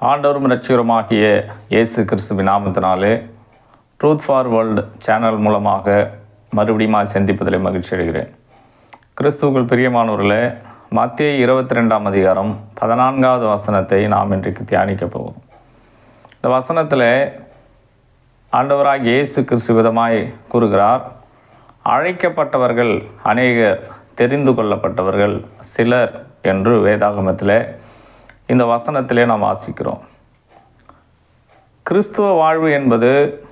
ஆண்டவரும் இரட்சிகரமாகிய இயேசு கிறிஸ்துவின் நாமத்தினாலே ட்ரூத் ஃபார் வேர்ல்டு சேனல் மூலமாக மறுபடியும் சந்திப்பதில் மகிழ்ச்சி அடைகிறேன். கிறிஸ்துவுக்குள் பிரியமானவர்களே மத்திய இருபத்தி ரெண்டாம் அதிகாரம் பதினான்காவது வசனத்தை நாம் இன்றைக்கு தியானிக்க போவோம் இந்த வசனத்தில் ஆண்டவராக இயேசு கிறிஸ்து விதமாய் கூறுகிறார் அழைக்கப்பட்டவர்கள் அநேகர் தெரிந்து கொள்ளப்பட்டவர்கள் சிலர் என்று வேதாகமத்தில் இந்த வசனத்திலே நாம் வாசிக்கிறோம். கிறிஸ்துவ வாழ்வு என்பது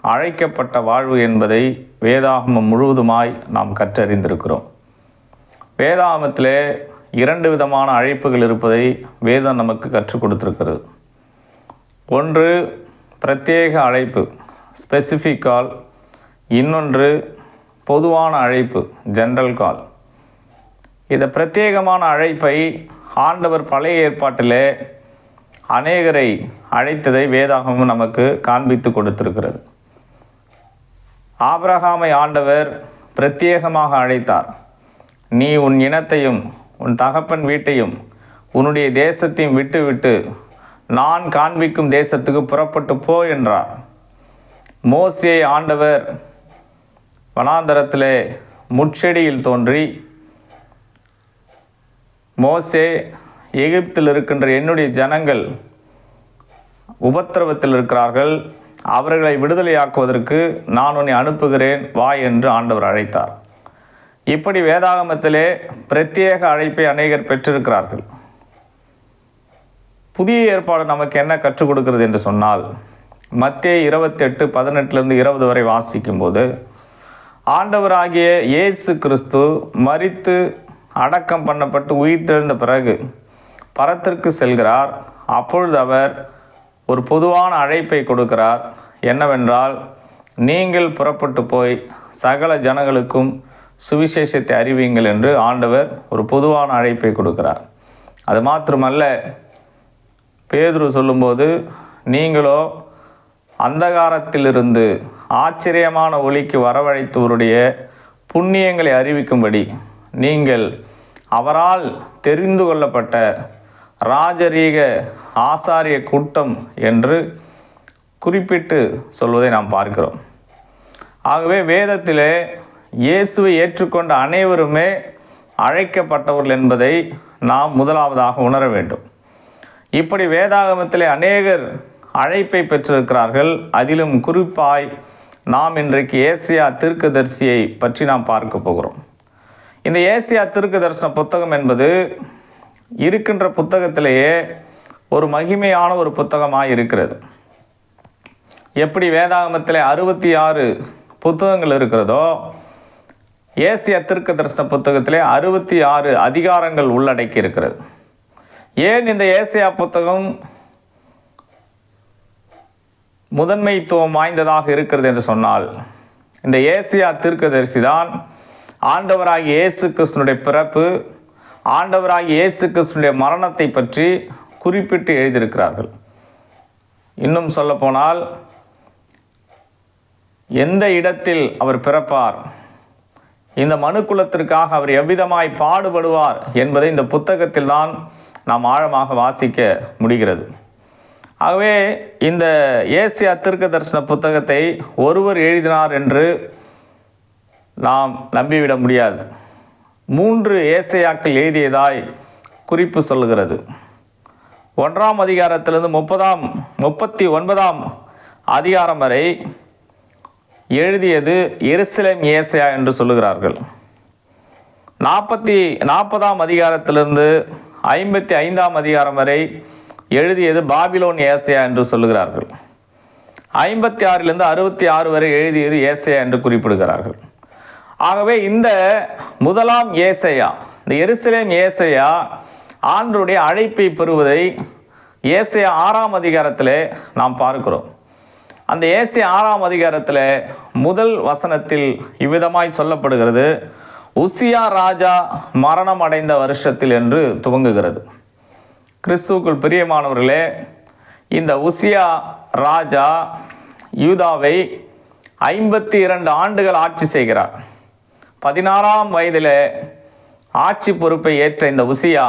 அழைக்கப்பட்ட வாழ்வு என்பதை வேதாகமம் முழுவதுமாய் நாம் கற்றறிந்திருக்கிறோம். வேதாகமத்திலே இரண்டு விதமான அழைப்புகள் இருப்பதை வேதம் நமக்கு கற்றுக் கொடுத்துருக்கிறது. ஒன்று பிரத்யேக அழைப்பு ஸ்பெசிஃபிக் கால் இன்னொன்று பொதுவான அழைப்பு ஜென்ரல் கால் இந்த பிரத்யேகமான அழைப்பை ஆண்டவர் பழைய ஏற்பாட்டிலே அநேகரை அழைத்ததை வேதாகமும் நமக்கு காண்பித்து கொடுத்திருக்கிறது. ஆபிரகாமை ஆண்டவர் பிரத்யேகமாக அழைத்தார். நீ உன் இனத்தையும் உன் தகப்பன் வீட்டையும் உன்னுடைய தேசத்தையும் விட்டுவிட்டு நான் காண்பிக்கும் தேசத்துக்கு புறப்பட்டு போ என்றார். மோசியை ஆண்டவர் வனாந்தரத்திலே முட்செடியில் தோன்றி மோசே எகிப்தில் இருக்கின்ற என்னுடைய ஜனங்கள் உபத்திரவத்தில் இருக்கிறார்கள். அவர்களை விடுதலையாக்குவதற்கு நான் உன்னை அனுப்புகிறேன். வா என்று ஆண்டவர் அழைத்தார். இப்படி வேதாகமத்திலே பிரத்யேக அழைப்பை அநேகர் பெற்றிருக்கிறார்கள். புதிய ஏற்பாடு நமக்கு என்ன கற்றுக் கொடுக்கிறது என்று சொன்னால் மத்திய இருபத்தெட்டு பதினெட்டுலேருந்து இருபது வரை வாசிக்கும்போது ஆண்டவராகிய இயேசு கிறிஸ்து மரித்து அடக்கம் பண்ணப்பட்டு உயிர்த்தெழுந்த பிறகு பரத்திற்கு செல்கிறார். அப்பொழுது அவர் ஒரு பொதுவான அழைப்பை கொடுக்கிறார். என்னவென்றால் நீங்கள் புறப்பட்டு போய் சகல ஜனங்களுக்கும் சுவிசேஷத்தை அறிவீங்கள் என்று ஆண்டவர் ஒரு பொதுவான அழைப்பை கொடுக்கிறார். அது மாத்திரமல்ல பேதுரு சொல்லும்போது நீங்களோ அந்தகாரத்திலிருந்து ஆச்சரியமான ஒளிக்கு வரவழைத்தவருடைய புண்ணியங்களை அறிவிக்கும்படி நீங்கள் அவரால் தெரிந்து கொள்ளப்பட்ட ராஜரீக ஆசாரிய கூட்டம் என்று குறிப்பிட்டு சொல்வதை நாம் பார்க்கிறோம். ஆகவே வேதத்திலே இயேசுவை ஏற்றுக்கொண்ட அனைவருமே அழைக்கப்பட்டவர்கள் என்பதை நாம் முதலாவதாக உணர வேண்டும். இப்படி வேதாகமத்திலே அநேகர் அழைப்பை பெற்றிருக்கிறார்கள். அதிலும் குறிப்பாய் நாம் இன்றைக்கு ஏசியா தீர்க்கதரிசியை பற்றி நாம் பார்க்க போகிறோம். இந்த ஏசியா திருக்கு தரிசன புத்தகம் என்பது இருக்கின்ற புத்தகத்திலேயே ஒரு மகிமையான ஒரு புத்தகமாக இருக்கிறது. எப்படி வேதாகமத்தில் அறுபத்தி ஆறு புத்தகங்கள் இருக்கிறதோ ஏசியா தீர்க்க தரிசன புத்தகத்திலே அறுபத்தி ஆறு அதிகாரங்கள் உள்ளடக்கி இருக்கிறது. ஏன் இந்த ஏசியா புத்தகம் முதன்மைத்துவம் வாய்ந்ததாக இருக்கிறது என்று சொன்னால் இந்த ஏசியா தீர்க்கதரிசி தான் ஆண்டவராகிய இயேசு கிறிஸ்தனுடைய பிறப்பு ஆண்டவராகிய இயேசு கிறிஸ்தனுடைய மரணத்தை பற்றி குறிப்பிட்டு எழுதியிருக்கிறார்கள். இன்னும் சொல்லப்போனால் எந்த இடத்தில் அவர் பிறப்பார் இந்த மனுக்குலத்திற்காக அவர் எவ்விதமாய் பாடுபடுவார் என்பதை இந்த புத்தகத்தில் தான் நாம் ஆழமாக வாசிக்க முடிகிறது. ஆகவே இந்த ஏசியா தீர்க்க தரிசன புத்தகத்தை ஒருவர் எழுதினார் என்று நாம் நம்பிவிட முடியாது. மூன்று ஏசையாக்கள் எழுதியதாய் குறிப்பு சொல்லுகிறது. ஒன்றாம் அதிகாரத்திலிருந்து முப்பதாம் முப்பத்தி ஒன்பதாம் அதிகாரம் வரை எழுதியது எருசலேம் ஏசையா என்று சொல்லுகிறார்கள். நாற்பத்தி நாற்பதாம் அதிகாரத்திலிருந்து ஐம்பத்தி ஐந்தாம் அதிகாரம் வரை எழுதியது பாபிலோன் ஏசையா என்று சொல்லுகிறார்கள். ஐம்பத்தி ஆறிலிருந்து அறுபத்தி ஆறு வரை எழுதியது ஏசையா என்று குறிப்பிடுகிறார்கள். ஆகவே இந்த முதலாம் ஏசையா இந்த எருசலேம் ஏசையா ஆண்டருடைய அழைப்பை பெறுவதை ஏசையா ஆறாம் அதிகாரத்தில் நாம் பார்க்கிறோம். அந்த ஏசி ஆறாம் அதிகாரத்தில் முதல் வசனத்தில் இவ்விதமாய் சொல்லப்படுகிறது உசியா ராஜா மரணம் அடைந்த வருஷத்தில் என்று துவங்குகிறது. கிறிஸ்துவுக்குள் பிரியமானவர்களே இந்த உசியா ராஜா யூதாவை ஐம்பத்தி இரண்டு ஆண்டுகள் ஆட்சி செய்கிறார். பதினாறாம் வயதில் ஆட்சி பொறுப்பை ஏற்ற இந்த உசியா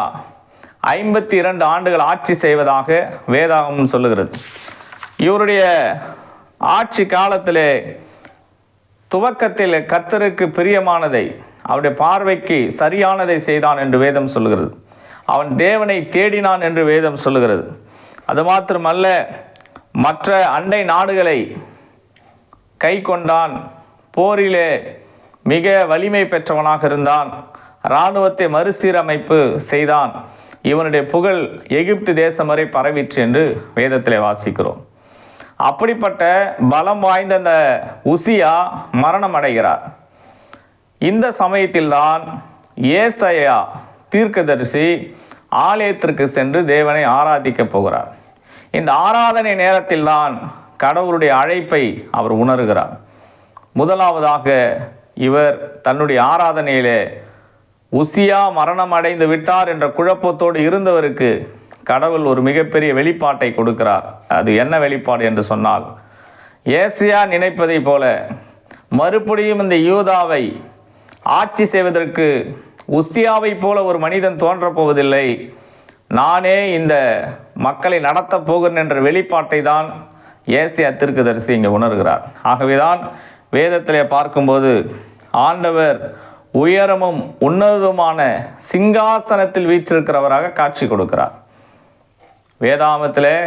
ஐம்பத்தி இரண்டு ஆண்டுகள் ஆட்சி செய்வதாக வேதாகம் சொல்லுகிறது. இவருடைய ஆட்சி காலத்திலே துவக்கத்தில் கத்தருக்கு பிரியமானதை அவருடைய பார்வைக்கு சரியானதை செய்தான் என்று வேதம் சொல்லுகிறது. அவன் தேவனை தேடினான் என்று வேதம் சொல்லுகிறது. அது மாத்திரமல்ல மற்ற அண்டை நாடுகளை கை கொண்டான் போரிலே மிக வலிமை பெற்றவனாக இருந்தான். இராணுவத்தை மறுசீரமைப்பு செய்தான். இவனுடைய புகழ் எகிப்து தேசம் வரை பரவிற்று என்று வேதத்திலே வாசிக்கிறோம். அப்படிப்பட்ட பலம் வாய்ந்த அந்த உசியா மரணம் அடைகிறார் இந்த சமயத்தில்தான் ஏசையா தீர்க்கதரிசி ஆலயத்திற்கு சென்று தேவனை ஆராதிக்கப் போகிறார். இந்த ஆராதனை நேரத்தில்தான் கடவுளுடைய அழைப்பை அவர் உணர்கிறார். முதலாவதாக இவர் தன்னுடைய ஆராதனையிலே உசியா மரணம் அடைந்து விட்டார் என்ற குழப்பத்தோடு இருந்தவருக்கு கடவுள் ஒரு மிகப்பெரிய வெளிப்பாட்டை கொடுக்கிறார். அது என்ன வெளிப்பாடு என்று சொன்னால் ஏசியா நினைப்பதைப் போல மறுபடியும் இந்த யூதாவை ஆட்சி செய்வதற்கு உசியாவைப் போல ஒரு மனிதன் தோன்றப் போவதில்லை. நானே இந்த மக்களை நடத்தப் போகிறேன் என்ற வெளிப்பாட்டை தான் ஏசியா தீர்க்கதரிசி இங்கே உணர்கிறார். ஆகவேதான் வேதத்தில் பார்க்கும்போது ஆண்டவர் உயரமும் உன்னதுமான சிங்காசனத்தில் வீற்றிருக்கிறவராக காட்சி கொடுக்கிறார். வேதாமத்திலே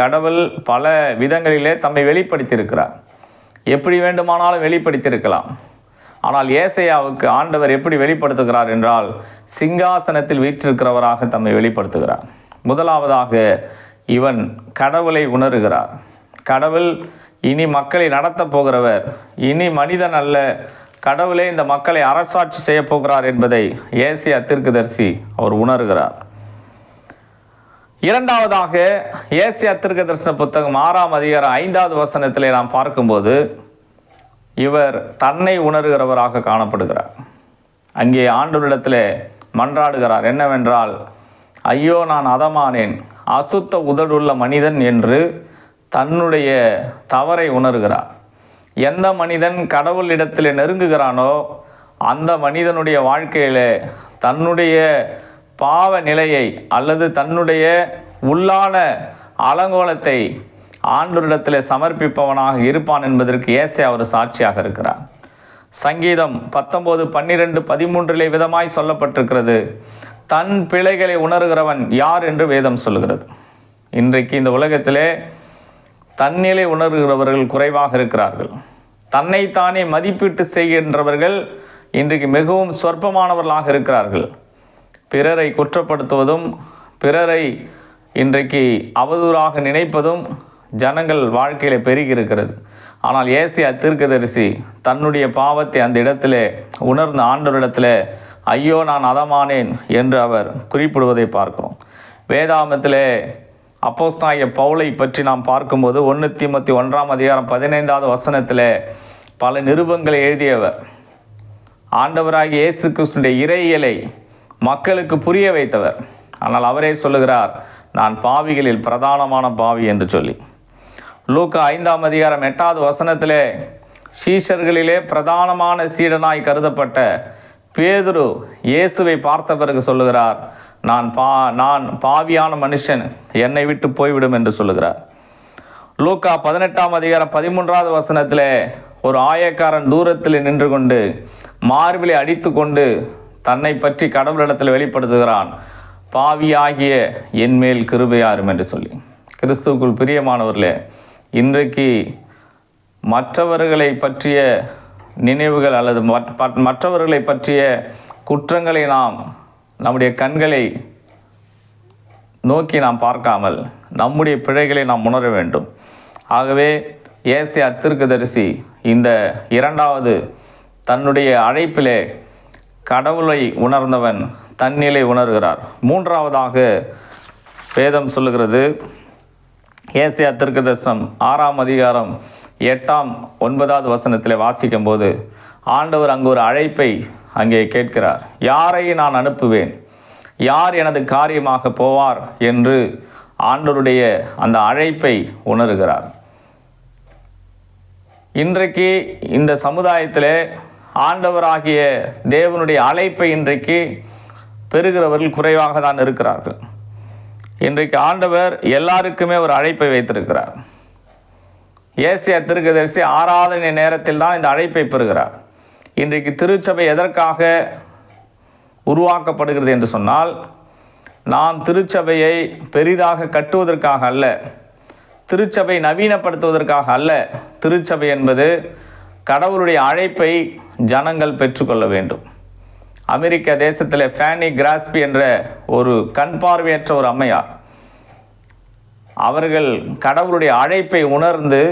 கடவுள் பல விதங்களிலே தம்மை வெளிப்படுத்தியிருக்கிறார். எப்படி வேண்டுமானாலும் வெளிப்படுத்தியிருக்கலாம். ஆனால் ஏசையாவுக்கு ஆண்டவர் எப்படி வெளிப்படுத்துகிறார் என்றால் சிங்காசனத்தில் வீற்றிருக்கிறவராக தம்மை வெளிப்படுத்துகிறார். முதலாவதாக இவன் கடவுளை உணர்கிறார். கடவுள் இனி மக்களை நடத்தப் போகிறவர். இனி மனிதன் அல்ல. கடவுளே இந்த மக்களை அரசாட்சி செய்ய போகிறார் என்பதை ஏசியா தீர்க்கதரிசி அவர் உணர்கிறார். இரண்டாவதாக ஏசியா தீர்க்கதரிசன புத்தகம் ஆறாம் அதிகாரம் ஐந்தாவது வசனத்திலே நாம் பார்க்கும்போது இவர் தன்னை உணர்கிறவராக காணப்படுகிறார். அங்கே ஆண்டவரிடத்தில் மன்றாடுகிறார் என்னவென்றால் ஐயோ நான் அதமானேன். அசுத்த உதடுள்ள மனிதன் என்று தன்னுடைய தவறை உணர்கிறார். எந்த மனிதன் கடவுளிடத்தில் நெருங்குகிறானோ அந்த மனிதனுடைய வாழ்க்கையில் தன்னுடைய பாவ நிலையை அல்லது தன்னுடைய உள்ளான அலங்கோலத்தை ஆண்டோரிடத்தில் சமர்ப்பிப்பவனாக இருப்பான் என்பதற்கு ஏசே அவர் சாட்சியாக இருக்கிறார். சங்கீதம் பத்தொம்போது பன்னிரெண்டு பதிமூன்றிலே விதமாய் சொல்லப்பட்டிருக்கிறது தன் பிழைகளை உணர்கிறவன் யார்? என்று வேதம் சொல்லுகிறது. இன்றைக்கு இந்த உலகத்திலே தன்னிலை உணர்கிறவர்கள் குறைவாக இருக்கிறார்கள். தன்னைத்தானே மதிப்பீட்டு செய்கின்றவர்கள் இன்றைக்கு மிகவும் சொற்பமானவர்களாக இருக்கிறார்கள். பிறரை குற்றப்படுத்துவதும் பிறரை இன்றைக்கு அவதூறாக நினைப்பதும் ஜனங்கள் வாழ்க்கையில் பெருகி இருக்கிறது ஆனால் ஏசியா தீர்க்கதரிசி தன்னுடைய பாவத்தை அந்த இடத்திலே உணர்ந்த ஆண்டோரிடத்தில் ஐயோ நான் அதமானேன் என்று அவர் குறிப்பிடுவதை பார்க்கிறோம். வேதாமத்திலே அப்போஸ்தாய பவுலை பற்றி நாம் பார்க்கும்போது ஒன்று தீமத்தி ஒன்றாம் அதிகாரம் பதினைந்தாவது வசனத்திலே பல நிருபங்களை எழுதியவர். ஆண்டவராகிய இயேசு கிறிஸ்துடைய இறையியலை மக்களுக்கு புரிய வைத்தவர். ஆனால் அவரே சொல்லுகிறார் நான் பாவிகளில் பிரதானமான பாவி என்று சொல்லி. லூக்கா ஐந்தாம் அதிகாரம் எட்டாவது வசனத்திலே சீஷர்களிலே பிரதானமான சீடனாய் கருதப்பட்ட பேதுரு இயேசுவை பார்த்த பிறகு சொல்லுகிறார் நான் பா நான் பாவியான மனுஷன் என்னை விட்டு போய்விடும் என்று சொல்லுகிறார். லூக்கா பதினெட்டாம் அதிகாரம் பதிமூன்றாவது வசனத்தில் ஒரு ஆயக்காரன் தூரத்தில் நின்று கொண்டு மார்பிலை அடித்து கொண்டு தன்னை பற்றி கடவுளிடத்தில் வெளிப்படுத்துகிறான். பாவியாகிய என்மேல் கிருபையாரும் என்று சொல்லி. கிறிஸ்துவுக்குள் பிரியமானவர்களே இன்றைக்கு மற்றவர்களை பற்றிய நினைவுகள் அல்லது மற்றவர்களை பற்றிய குற்றங்களை நாம் நம்முடைய கண்களை நோக்கி நாம் பார்க்காமல் நம்முடைய பிழைகளை நாம் உணர வேண்டும். ஆகவே ஏசியா தீர்க்கதரிசி இந்த இரண்டாவது தன்னுடைய அழைப்பிலே கடவுளை உணர்ந்தவன் தன்னிலை உணர்கிறார். மூன்றாவதாக வேதம் சொல்லுகிறது. ஏசியா தீர்க்கதரிசனம் ஆறாம் அதிகாரம் எட்டாம் ஒன்பதாவது வசனத்தில் வாசிக்கும்போது ஆண்டவர் அங்கு ஒரு அழைப்பை அங்கே கேட்கிறார் யாரை நான் அனுப்புவேன்? யார் எனது காரியமாக போவார்? என்று ஆண்டவருடைய அந்த அழைப்பை உணர்கிறார். இன்றைக்கு இந்த சமுதாயத்தில் ஆண்டவராகிய தேவனுடைய அழைப்பை இன்றைக்கு பெறுகிறவர்கள் குறைவாக தான் இருக்கிறார்கள். இன்றைக்கு ஆண்டவர் எல்லாருக்குமே ஒரு அழைப்பை வைத்திருக்கிறார். ஏசியா திருக்கதரிசி ஆராதனை நேரத்தில் தான் இந்த அழைப்பை பெறுகிறார். இன்றைக்கு திருச்சபை எதற்காக உருவாக்கப்படுகிறது என்று சொன்னால் நாம் திருச்சபையை பெரிதாக கட்டுவதற்காக அல்ல திருச்சபை நவீனப்படுத்துவதற்காக அல்ல. திருச்சபை என்பது கடவுளுடைய அழைப்பை ஜனங்கள் பெற்றுக்கொள்ள வேண்டும். அமெரிக்க தேசத்தில் ஃபேனி கிராஸ்பி என்ற ஒரு கண் பார்வையற்ற ஒரு அம்மையார் அவர்கள் கடவுளுடைய அழைப்பை உணர்ந்து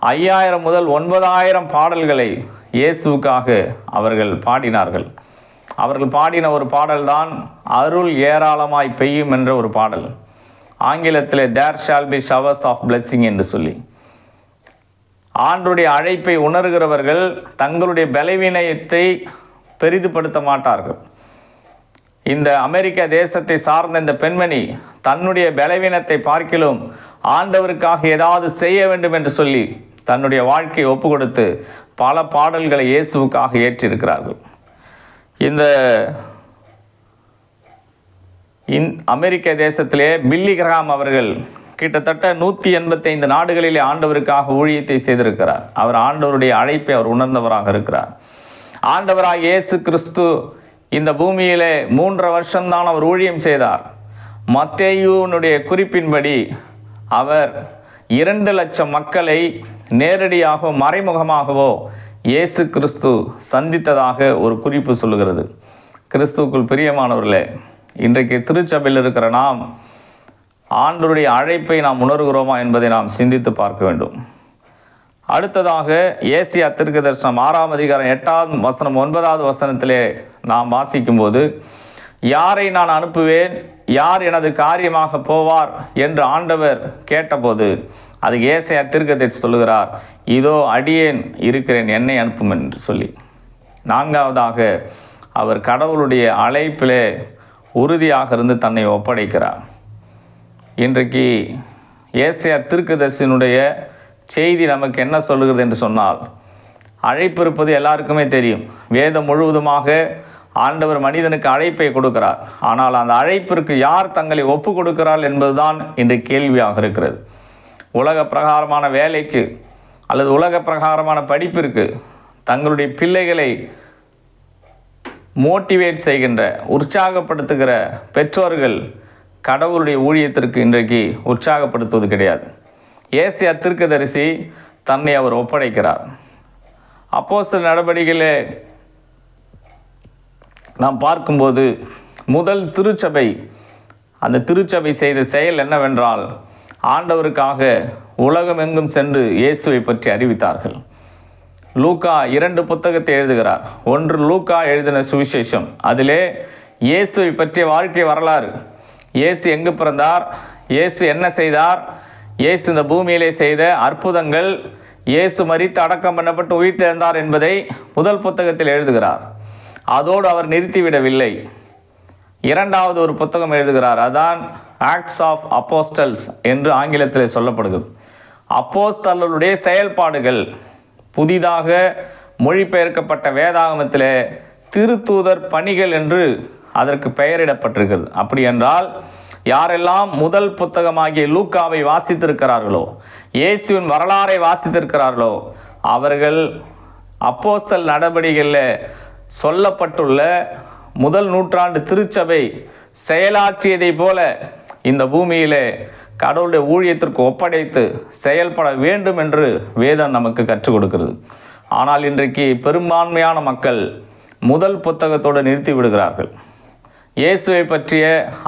ஐயாயிரம் முதல் ஒன்பதாயிரம் பாடல்களை இயேசுவுக்காக அவர்கள் பாடினார்கள். அவர்கள் பாடின ஒரு பாடல்தான் அருள் ஏராளமாய் பெய்யும் என்ற ஒரு பாடல். ஆங்கிலத்தில் there shall be showers of blessing என்று சொல்லி. ஆண்டுடைய அழைப்பை உணர்கிறவர்கள் தங்களுடைய பலவீனத்தை பெரிதுபடுத்த மாட்டார்கள். இந்த அமெரிக்க தேசத்தை சார்ந்த இந்த பெண்மணி தன்னுடைய பலவீனத்தை பார்க்கிலும் ஆண்டவருக்காக ஏதாவது செய்ய வேண்டும் என்று சொல்லி தன்னுடைய வாழ்க்கையை ஒப்பு கொடுத்து பல பாடல்களை இயேசுவுக்காக ஏற்றிருக்கிறார்கள். இந்த இந் அமெரிக்க தேசத்திலே பில்லி கிரகாம் அவர்கள் கிட்டத்தட்ட நூற்றி எண்பத்தைந்து நாடுகளிலே ஆண்டவருக்காக ஊழியத்தை செய்திருக்கிறார். அவர் ஆண்டவருடைய அழைப்பை அவர் உணர்ந்தவராக இருக்கிறார். ஆண்டவராக இயேசு கிறிஸ்து இந்த பூமியிலே மூன்று வருஷம்தான் அவர் ஊழியம் செய்தார். மத்தேயுனுடைய குறிப்பின்படி அவர் இரண்டு லட்சம் மக்களை நேரடியாகவோ மறைமுகமாகவோ இயேசு கிறிஸ்து சந்தித்ததாக ஒரு குறிப்பு சொல்லுகிறது. கிறிஸ்துவுக்குள் பிரியமானவர்களே இன்றைக்கு திருச்சபையில் இருக்கிற நாம் ஆண்டருடைய அழைப்பை நாம் உணர்கிறோமா என்பதை நாம் சிந்தித்து பார்க்க வேண்டும். அடுத்ததாக ஏசியா திருக்கு தரிசனம் ஆறாம் அதிகாரம் எட்டாவது வசனம் ஒன்பதாவது வசனத்திலே நாம் வாசிக்கும்போது யாரை நான் அனுப்புவேன்? யார் எனது காரியமாக போவார் என்று ஆண்டவர் கேட்டபோது அது ஏசையா தீர்க்கதரிசி சொல்லுகிறார் இதோ அடியேன் இருக்கிறேன் என்னை அனுப்பும் என்று சொல்லி. நான்காவதாக அவர் கடவுளுடைய அழைப்பிலே உறுதியாக இருந்து தன்னை ஒப்படைக்கிறார். இன்றைக்கு ஏசையா தீர்க்கதரிசியினுடைய செய்தி நமக்கு என்ன சொல்லுகிறது என்று சொன்னால் அழைப்பு இருப்பது எல்லாருக்குமே தெரியும். வேதம் முழுவதுமாக ஆண்டவர் மனிதனுக்கு அழைப்பை கொடுக்கிறார். ஆனால் அந்த அழைப்பிற்கு யார் தங்களை ஒப்பு கொடுக்கிறார் என்பதுதான் இன்று கேள்வியாக இருக்கிறது. உலக பிரகாரமான வேலைக்கு அல்லது உலக பிரகாரமான படிப்பிற்கு தங்களுடைய பிள்ளைகளை மோட்டிவேட் செய்கின்ற உற்சாகப்படுத்துகிற பெற்றோர்கள் கடவுளுடைய ஊழியத்திற்கு இன்றைக்கு உற்சாகப்படுத்துவது கிடையாது. ஏசியா தீர்க்கதரிசி தன்னை அவர் ஒப்படைக்கிறார். அப்போஸ்தலர் நடவடிக்கையிலே நாம் பார்க்கும்போது முதல் திருச்சபை அந்த திருச்சபை செய்த செயல் என்னவென்றால் ஆண்டவருக்காக உலகமெங்கும் சென்று இயேசுவை பற்றி அறிவித்தார்கள். லூக்கா இரண்டு புத்தகத்தை எழுதுகிறார். ஒன்று லூக்கா எழுதின சுவிசேஷம். அதிலே இயேசுவை பற்றிய வாழ்க்கை வரலாறு. இயேசு எங்கு பிறந்தார்? இயேசு என்ன செய்தார்? இயேசு இந்த பூமியிலே செய்த அற்புதங்கள் இயேசு மறித்து அடக்கம் பண்ணப்பட்டு உயிர்த்தெழுந்தார் என்பதை முதல் புத்தகத்தில் எழுதுகிறார். அதோடு அவர் நிறுத்திவிடவில்லை. இரண்டாவது ஒரு புத்தகம் எழுதுகிறார் அதான் ஆக்ட்ஸ் ஆஃப் அப்போஸ்டல்ஸ் என்று ஆங்கிலத்தில் சொல்லப்படுகிறது அப்போஸ்தலருடைய செயல்பாடுகள் புதிதாக மொழிபெயர்க்கப்பட்ட வேதாகமத்தில் திருத்தூதர் பணிகள் என்று அதற்கு பெயரிடப்பட்டிருக்கிறது. அப்படி என்றால் யாரெல்லாம் முதல் புத்தகமாகிய லூக்காவை வாசித்திருக்கிறார்களோ இயேசுவின் வரலாறை வாசித்திருக்கிறார்களோ அவர்கள் அப்போஸ்தல் நடவடிக்கைகளில் சொல்லப்பட்டுள்ள முதல் நூற்றாண்டு திருச்சபை செயலாற்றியதைப் போல இந்த பூமியிலே கடவுளுடைய ஊழியத்திற்கு ஒப்படைத்து செயல்பட வேண்டும் என்று வேதம் நமக்கு கற்றுக் கொடுக்கிறது. ஆனால் இன்றைக்கு பெரும்பான்மையான மக்கள் முதல் புத்தகத்தோடு நிறுத்தி விடுகிறார்கள். இயேசுவை பற்றிய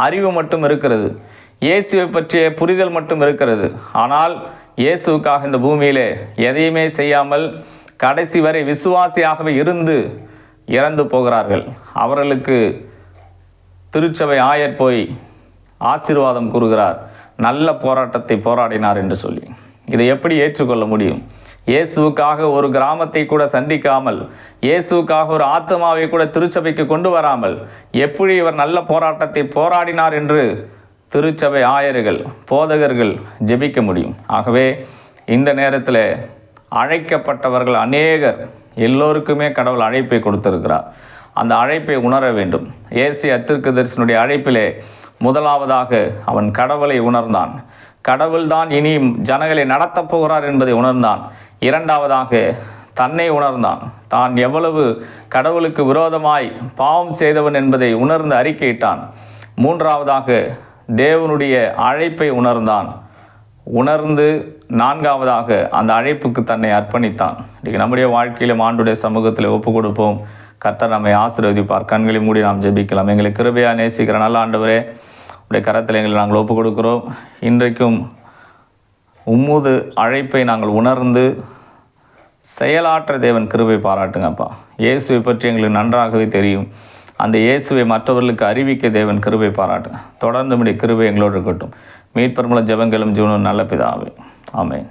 அறிவு மட்டும் இருக்கிறது. இயேசுவை பற்றிய புரிதல் மட்டும் இருக்கிறது. ஆனால் இயேசுக்காக இந்த பூமியிலே எதையுமே செய்யாமல் கடைசி வரை விசுவாசியாகவே இருந்து இறந்து போகிறார்கள். அவர்களுக்கு திருச்சபை ஆயர் போய் ஆசீர்வாதம் கூறுகிறார். நல்ல போராட்டத்தை போராடினார் என்று சொல்லி. இதை எப்படி ஏற்றுக்கொள்ள முடியும்? இயேசுவுக்காக ஒரு கிராமத்தை கூட சந்திக்காமல் இயேசுவுக்காக ஒரு ஆத்மாவை கூட திருச்சபைக்கு கொண்டு வராமல் எப்படி இவர் நல்ல போராட்டத்தை போராடினார் என்று திருச்சபை ஆயர்கள் போதகர்கள் ஜெபிக்க முடியும். ஆகவே இந்த நேரத்தில் அழைக்கப்பட்டவர்கள் அநேகர். எல்லோருக்குமே கடவுள் அழைப்பை கொடுத்திருக்கிறார். அந்த அழைப்பை உணர வேண்டும். ஏசி அத்திற்கு தரிசனுடைய அழைப்பிலே முதலாவதாக அவன் கடவுளை உணர்ந்தான். கடவுள்தான் இனி ஜனங்களை நடத்தப் போகிறார் என்பதை உணர்ந்தான். இரண்டாவதாக தன்னை உணர்ந்தான். தான் எவ்வளவு கடவுளுக்கு விரோதமாய் பாவம் செய்தவன் என்பதை உணர்ந்து அறிக்கையிட்டான். மூன்றாவதாக தேவனுடைய அழைப்பை உணர்ந்தான். உணர்ந்து நான்காவதாக அந்த அழைப்புக்கு தன்னை அர்ப்பணித்தான். இன்றைக்கு நம்முடைய வாழ்க்கையிலும் ஆண்டுடைய சமூகத்தில் ஒப்பு கொடுப்போம். கர்த்தர் நம்மை ஆசீர்வதிப்பார். கண்களை மூடி நாம் ஜெபிக்கலாம். எங்களை கிருபையா நேசிக்கிற நல்ல ஆண்டவரே உடைய கரத்தில் எங்களை நாங்கள் ஒப்பு கொடுக்கிறோம். இன்றைக்கும் உம்முது அழைப்பை நாங்கள் உணர்ந்து செயலாற்ற தேவன் கிருபை பாராட்டுங்கப்பா. இயேசுவை பற்றி எங்களுக்கு நன்றாகவே தெரியும். அந்த இயேசுவை மற்றவர்களுக்கு அறிவிக்க தேவன் கிருபை பாராட்டுங்க தொடர்ந்து முடிய கிருபை எங்களோடு இருக்கட்டும். மீட்பர் மூலம் ஜபங்களும் ஜீவனும் நல்ல பிதாவே. ஆமேன்.